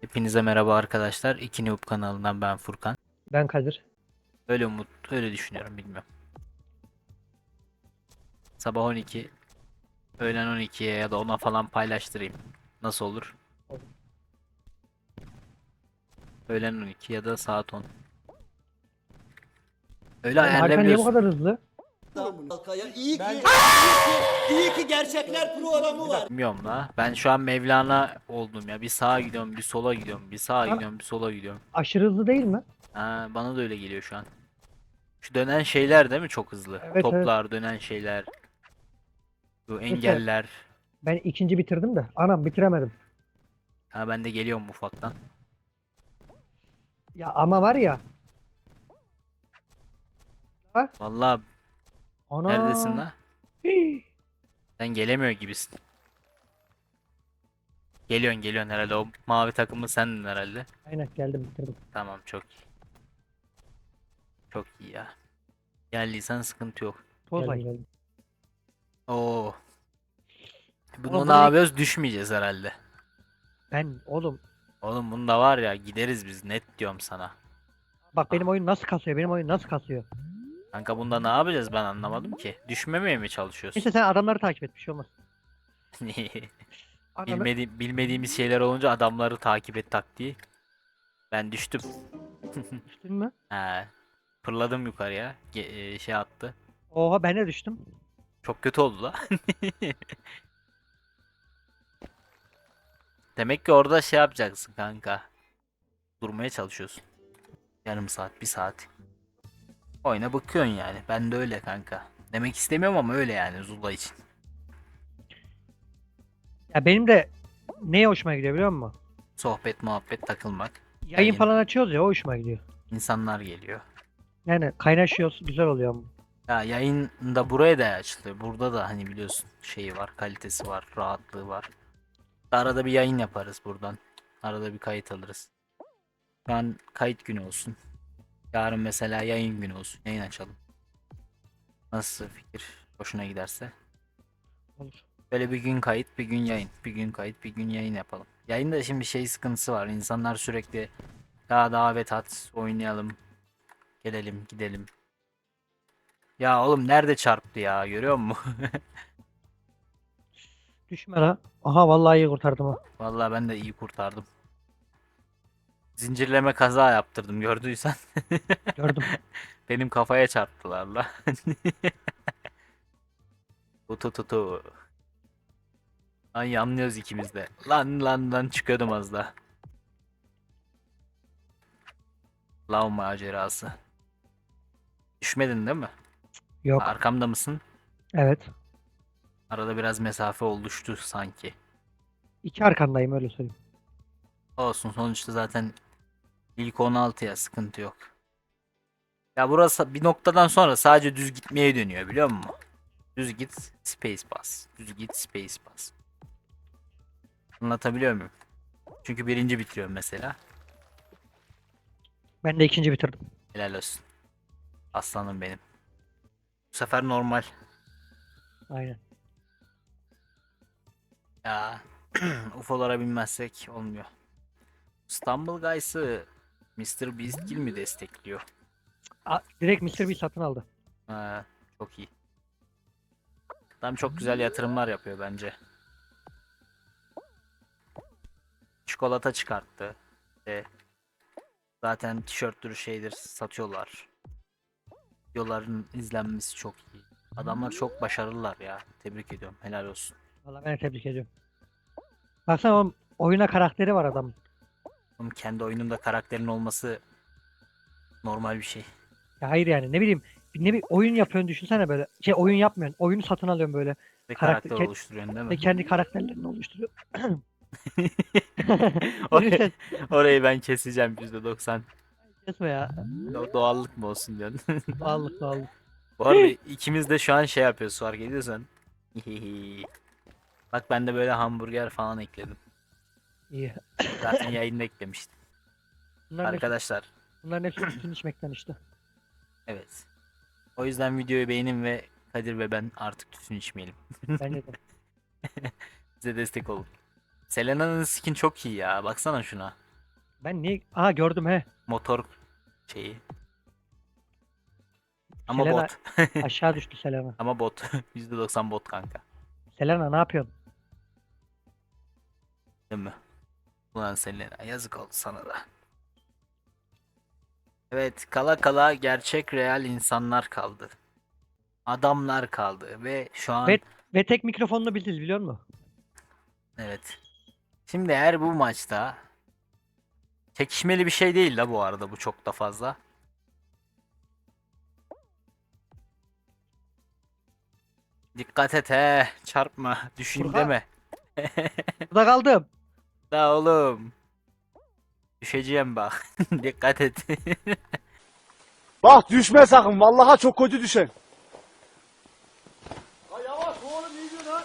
Hepinize merhaba arkadaşlar. İki Noob kanalından ben Furkan. Ben Kadir. Öyle umut, öyle düşünüyorum bilmiyorum. Sabah 12, öğlen 12'ye ya da 10'a falan paylaştırayım. Nasıl olur? Olur. Öğlen 12 ya da saat 10. Öyle Hakan niye bu ayarlayabiliyorsun. kadar hızlı? Halkaya iyi ki, iyi ki, iyi ki gerçekler programı var. Bilmiyorum la. Ben şu an Mevlana oldum ya. Bir sağa gidiyorum, bir sola gidiyorum, bir sağa Ha? gidiyorum, bir sola gidiyorum. Aşırı hızlı değil mi? Ha, bana da öyle geliyor şu an. Şu dönen şeyler değil mi çok hızlı? Evet, evet. Toplar, dönen şeyler. Bu engeller. Ben ikinci bitirdim de. Anam bitiremedim. Ha ben de geliyorum ufaktan. Ya ama var ya. Vallahi Ana. neredesin la? Hii. Sen gelemiyor gibisin. Geliyorsun geliyorsun herhalde. O mavi takımı sendin herhalde. Aynen geldim bitirdim. Tamam çok iyi. Çok iyi ya. Geldiysen sıkıntı yok. Toz Geldim. Oo. Bunda Oğlum ne bu ne- yapıyoruz? Düşmeyeceğiz herhalde. Ben oğlum Oğlum bunda var ya gideriz biz net diyorum sana. bak benim oyun nasıl kasıyor? Benim oyun nasıl kasıyor? Kanka bunda ne yapacağız ben anlamadım ki. Düşmemeye mi çalışıyorsun? Neyse sen adamları takip et bir şey olmaz. Adamı... Bilmedi bilmediğimiz şeyler olunca adamları takip et taktiği. Ben düştüm. Düştün mü? He. Fırladım yukarıya. Ge- e, şey attı. Oha ben de düştüm. Çok kötü oldu la. Demek ki orada şey yapacaksın kanka. Durmaya çalışıyorsun. Yarım saat, bir saat. Oyuna bakıyorsun yani. Ben de öyle kanka. Demek istemiyorum ama öyle yani Zula için. Ya benim de neye hoşuma gidiyor biliyor musun? Sohbet, muhabbet, takılmak. Yayın Yayın. falan açıyoruz ya o hoşuma gidiyor. İnsanlar geliyor. Yani kaynaşıyoruz güzel oluyor ama. Ya yayın da buraya da açılıyor. Burada da hani biliyorsun şeyi var, kalitesi var, rahatlığı var. Arada bir yayın yaparız buradan. Arada bir kayıt alırız. An kayıt günü olsun. Yarın mesela yayın günü olsun. Yayın açalım. Nasıl fikir? Hoşuna giderse. Olur. Böyle bir gün kayıt, bir gün yayın. Bir gün kayıt, bir gün yayın yapalım. Yayında şimdi şey sıkıntısı var. İnsanlar sürekli ya davet at, oynayalım. Gelelim, gidelim. Ya oğlum nerede çarptı ya? Görüyor musun? Düşme la. Aha vallahi iyi kurtardım ha. Vallahi ben de iyi kurtardım. Zincirleme kaza yaptırdım gördüysen. Gördüm. Benim kafaya çarptılar la. Utu tutu. Ay anlıyoruz ikimiz de. Lan lan lan çıkıyordum az daha. Lav macerası. Düşmedin değil mi? Yok. Arkamda mısın? Evet. Arada biraz mesafe oluştu sanki. İki arkandayım öyle söyleyeyim. Olsun sonuçta zaten ilk 16'ya sıkıntı yok. Ya burası bir noktadan sonra sadece düz gitmeye dönüyor biliyor musun? Düz git space bas. Düz git space bas. Anlatabiliyor muyum? Çünkü birinci bitiriyorum mesela. Ben de ikinci bitirdim. Helal olsun. Aslanım benim. Bu sefer normal. Aynen. Ya UFO'lara binmezsek olmuyor. İstanbul Guys'ı Mr. Beastkill mi destekliyor? A, direkt Mr. Beast satın aldı. Ha, çok iyi. Adam çok güzel yatırımlar yapıyor bence. Çikolata çıkarttı. E, zaten tişörttür şeydir satıyorlar. Videoların izlenmesi çok iyi. Adamlar çok başarılılar ya. Tebrik ediyorum. Helal olsun. Vallahi ben de tebrik ediyorum. Baksana oğlum oyuna karakteri var adamın. Oğlum kendi oyununda karakterin olması normal bir şey. Ya hayır yani ne bileyim ne bir oyun yapıyorsun düşünsene böyle. Şey oyun yapmıyorsun. Oyunu satın alıyorsun böyle. Ve Karakter- karakter oluşturuyorsun değil Ve mi? kendi karakterlerini oluşturuyor. Orayı, orayı ben keseceğim %90. Kesme ya. Do- Doğallık mı olsun diyorsun. Doğallık doğallık. Bu arada ikimiz de şu an şey yapıyoruz fark ediyorsan. Bak ben de böyle hamburger falan ekledim. İyi. Zaten yayında eklemiştim. Bunların hepsi, Arkadaşlar bunların hepsi sütün içmekten işte. evet. O yüzden videoyu beğenin ve Kadir ve ben artık tütün içmeyelim. Bence de. Bize destek olun. Selena'nın skin çok iyi ya. Baksana şuna. Ben niye? Aha gördüm he. Motor şeyi. Ama Selena- bot. Aşağı düştü Selena. Ama bot. %90 bot kanka. Selena ne yapıyorsun? Değil mi? Ulan Selena yazık oldu sana da. Evet kala kala gerçek real insanlar kaldı. Adamlar kaldı ve şu an Ve- Ve tek mikrofonunu bildiniz biliyor musun? evet. Şimdi eğer bu maçta çekişmeli bir şey değil la bu arada bu çok da fazla. Dikkat et he çarpma düşeyim Furkan. deme. Burada kaldım. Da oğlum. Düşeceğim bak. Dikkat et. Bak düşme sakın. Vallahi çok kötü düşen. La yavaş oğlum iyi gün ha.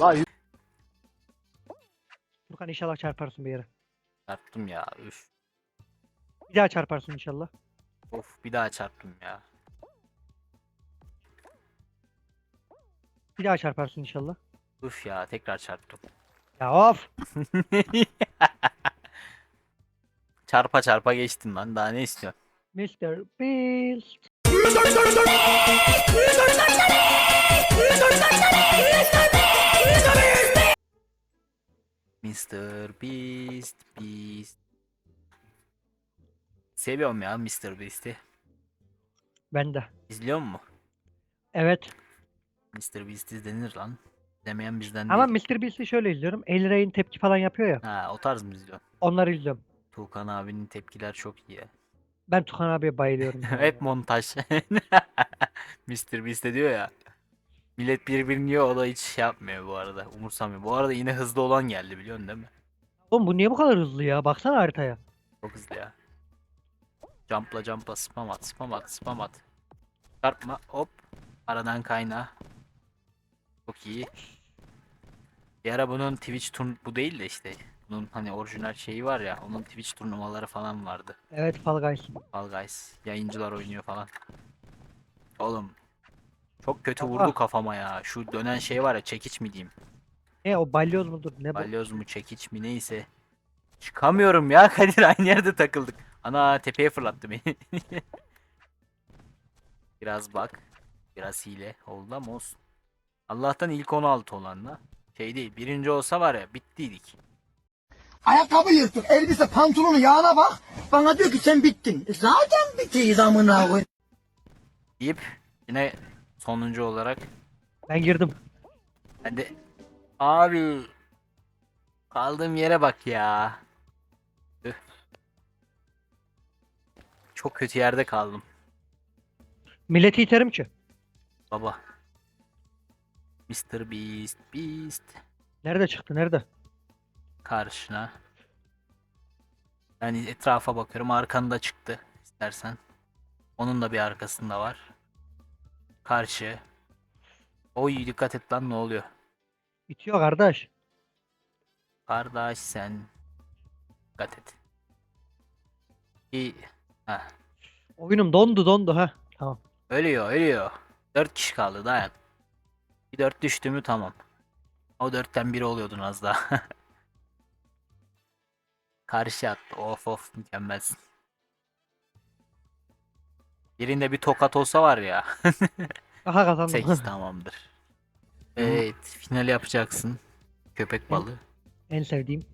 La Furkan inşallah çarparsın bir yere. Çarptım ya. Üf. Bir daha çarparsın inşallah. Of bir daha çarptım ya. Bir daha çarparsın inşallah. Üf ya tekrar çarptım. Ya of. çarpa çarpa geçtim lan. Daha ne istiyorsun? Mr. Beast. Mr. Beast, Beast. Seviyorum ya Mr. Beast'i. Ben de. İzliyor mu? Evet. Mr. Beast izlenir lan. Demeyen bizden Ama değil. Mr. Beast'i şöyle izliyorum. El Rey'in tepki falan yapıyor ya. Ha o tarz mı izliyorsun? Onları izliyorum. Tuğkan abinin tepkiler çok iyi. Ben Tukan abiye bayılıyorum. Hep montaj. Mr. Beast de diyor ya. Millet birbirini yiyor o da hiç şey yapmıyor bu arada. Umursamıyor. Bu arada yine hızlı olan geldi biliyorsun değil mi? Oğlum bu niye bu kadar hızlı ya? Baksana haritaya. Çok hızlı ya. Jumpla jumpla spam at spam at spam at. Çarpma hop. Aradan kayna. Çok iyi. Bir ara bunun Twitch turn bu değil de işte. Bunun hani orijinal şeyi var ya. Onun Twitch turnuvaları falan vardı. Evet Fall Guys. Fall Guys. Yayıncılar oynuyor falan. Oğlum. Çok kötü Ah. vurdu kafama ya. Şu dönen şey var ya çekiç mi diyeyim. Ne o balyoz mudur? Ne bu? Balyoz mu çekiç mi neyse. Çıkamıyorum ya Kadir aynı yerde takıldık. Ana tepeye fırlattı beni. biraz bak. Biraz hile oldu ama olsun. Allah'tan ilk 16 olanla. Şey değil birinci olsa var ya bittiydik. Ayakkabı yırtık, elbise pantolonu yağına bak. Bana diyor ki sen bittin. E Zaten bitiyiz amına koy. Deyip yine sonuncu olarak Ben girdim. ben de abi kaldığım yere bak ya. Çok kötü yerde kaldım. Milleti iterim ki. Baba. Mr. Beast, Beast Nerede çıktı? Nerede? karşına. Yani etrafa bakıyorum. Arkanda çıktı istersen. Onun da bir arkasında var. Karşı. Oy dikkat et lan ne oluyor? İtiyor kardeş. Kardeş sen. Dikkat et. İyi. Heh. Oyunum dondu dondu ha. Tamam. Ölüyor ölüyor. Dört kişi kaldı dayan. Bir dört düştü mü tamam. O dörtten biri oluyordun az daha. Karşı attı. Of of mükemmelsin. Birinde bir tokat olsa var ya. Aha kazandım. 8 tamamdır. Evet final yapacaksın. Köpek balığı. en sevdiğim.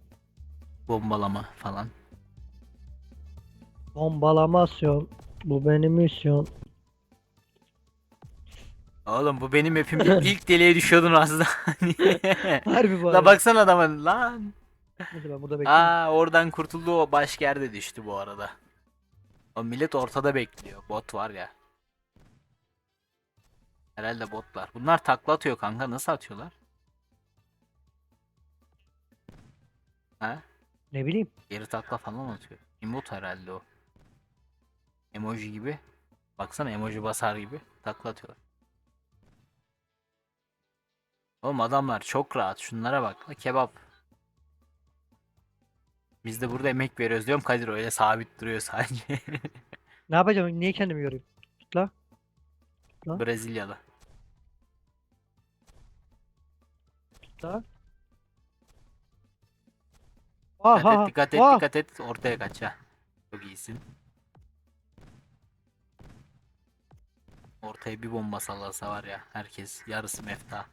Bombalama falan. Bombalamasyon. Bu benim misyon. Oğlum bu benim hepim ilk deliğe düşüyordun daha. Harbi bu La arada. baksana adamın lan. Neyse ben burada bekliyorum. Aa oradan kurtuldu o başka yerde düştü bu arada. O millet ortada bekliyor. Bot var ya. Herhalde botlar. Bunlar takla atıyor kanka. Nasıl atıyorlar? Ha? Ne bileyim. Geri takla falan atıyor. Emot herhalde o. Emoji gibi. Baksana emoji basar gibi takla atıyorlar. Oğlum adamlar çok rahat. Şunlara bak. La kebap. Biz de burada emek veriyoruz diyorum. Kadir öyle sabit duruyor sadece. Ne yapacağım? Niye kendimi yorayım? Tut la. Brezilyalı. Tut la. Dikkat ha, et dikkat et dikkat et. Ortaya kaç ha. Çok iyisin. Ortaya bir bomba sallasa var ya. Herkes yarısı mefta.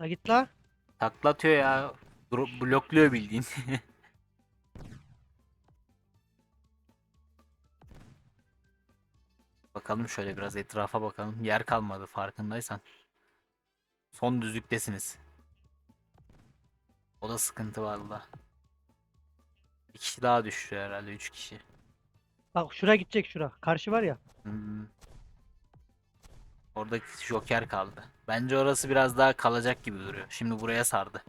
La git la. Taklatıyor ya. Dro- blokluyor bildiğin. bakalım şöyle biraz etrafa bakalım. Yer kalmadı farkındaysan. Son düzlüktesiniz. O da sıkıntı valla. Bir kişi daha düştü herhalde. Üç kişi. Bak şura gidecek şura. Karşı var ya. Hmm. Oradaki Joker kaldı. Bence orası biraz daha kalacak gibi duruyor. Şimdi buraya sardı.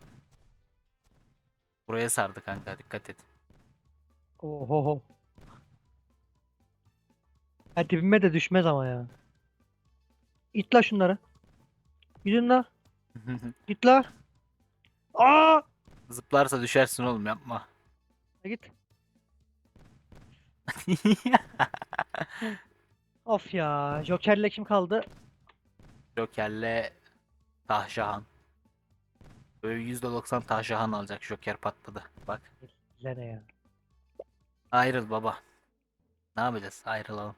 Buraya sardı kanka dikkat et. Oho. Ha dibime de düşmez ama ya. İt la şunları. Gidin la. Git la. Aa! Zıplarsa düşersin oğlum yapma. La Git. Of ya. Joker'le kim kaldı? Joker'le Tahşahan. Böyle %90 Tahşahan alacak Joker patladı. Bak ne ya. ayrıl baba. Ne yapacağız? Ayrılalım.